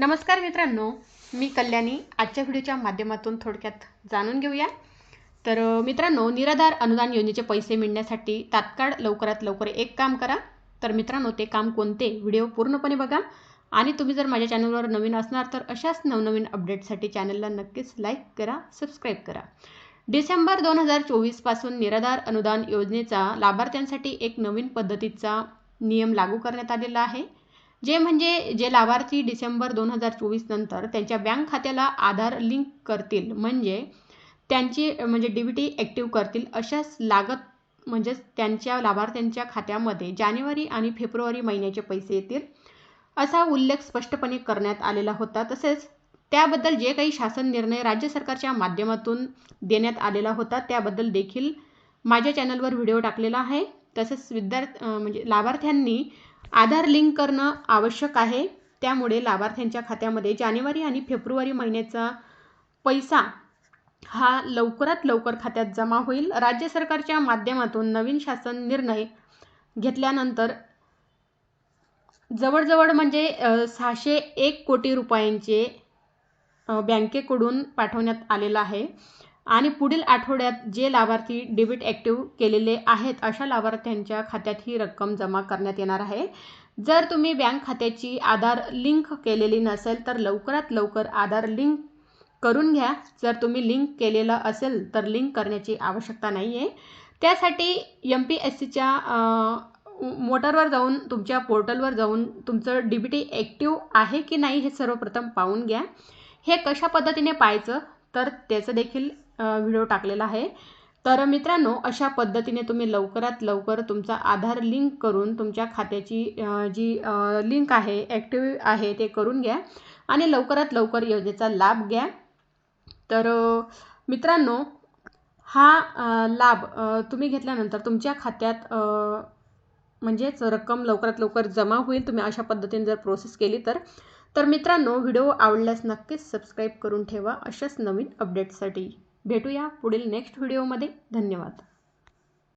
नमस्कार मित्रांनो मी कल्याणी. आजच्या व्हिडिओच्या माध्यमातून थोडक्यात जाणून घेऊया. तर मित्रांनो निराधार अनुदान योजनेचे पैसे मिळण्यासाठी तात्काळ लवकरात लवकर एक काम करा. तर मित्रांनो ते काम कोणते व्हिडिओ पूर्णपणे बघा. आणि तुम्ही जर माझ्या चॅनलवर नवीन असणार तर अशाच नवनवीन अपडेटसाठी चॅनलला नक्कीच लाईक करा सबस्क्राईब करा. डिसेंबर दोन हजार चोवीसपासून निराधार अनुदान योजनेचा लाभार्थ्यांसाठी एक नवीन पद्धतीचा नियम लागू करण्यात आलेला आहे. जे म्हणजे जे लाभार्थी डिसेंबर दोन हजार चोवीस नंतर त्यांच्या बँक खात्याला आधार लिंक करतील म्हणजे त्यांची म्हणजे डी बी टी ॲक्टिव्ह करतील अशाच लागत म्हणजेच त्यांच्या लाभार्थ्यांच्या खात्यामध्ये जानेवारी आणि फेब्रुवारी महिन्याचे पैसे येतील असा उल्लेख स्पष्टपणे करण्यात आलेला होता. तसेच त्याबद्दल जे काही शासन निर्णय राज्य सरकारच्या माध्यमातून देण्यात आलेला होता त्याबद्दल देखील माझ्या चॅनलवर व्हिडिओ टाकलेला आहे. तसेच विद्यार्थी म्हणजे लाभार्थ्यांनी आधार लिंक करणं आवश्यक आहे. त्यामुळे लाभार्थ्यांच्या खात्यामध्ये जानेवारी आणि फेब्रुवारी महिन्याचा पैसा हा लवकरात लवकर खात्यात जमा होईल. राज्य सरकारच्या माध्यमातून नवीन शासन निर्णय घेतल्यानंतर जवळजवळ म्हणजे सहाशे एक कोटी रुपयांचे बँकेकडून पाठवण्यात आलेलं आहे. आणि पुढील आठवड्यात जे लाभार्थी डेबिट ॲक्टिव्ह केलेले आहेत अशा लाभार्थ्यांच्या खात्यात ही रक्कम जमा करण्यात येणार आहे. जर तुम्ही बँक खात्याची आधार लिंक केलेली नसेल तर लवकरात लवकर आधार लिंक करून घ्या. जर तुम्ही लिंक केलेलं असेल तर लिंक करण्याची आवश्यकता नाही आहे त्यासाठी एम पी एस सीच्या मोटरवर जाऊन तुमच्या पोर्टलवर जाऊन तुमचं डी बी टी ॲक्टिव्ह आहे की नाही हे सर्वप्रथम पाहून घ्या. हे कशा पद्धतीने पाहायचं तर त्याचं देखील व्हिडिओ टाकलेला आहे. तर मित्रांनो अशा पद्धतीने तुम्ही लवकरात लवकर तुमचा आधार लिंक करून तुमच्या खात्याची जी लिंक आहे ॲक्टिव्ह आहे ते करून घ्या आणि लवकरात लवकर योजनेचा लाभ घ्या. तर मित्रांनो हा लाभ तुम्ही घेतल्यानंतर तुमच्या खात्यात म्हणजेच रक्कम लवकरात लवकर जमा होईल. तुम्ही अशा पद्धतीने जर प्रोसेस केली तर तर मित्रांनो व्हिडिओ आवडल्यास नक्कीच सबस्क्राईब करून ठेवा अशाच नवीन अपडेटसाठी. भेटूया पुढील नेक्स्ट व्हिडिओमध्ये धन्यवाद.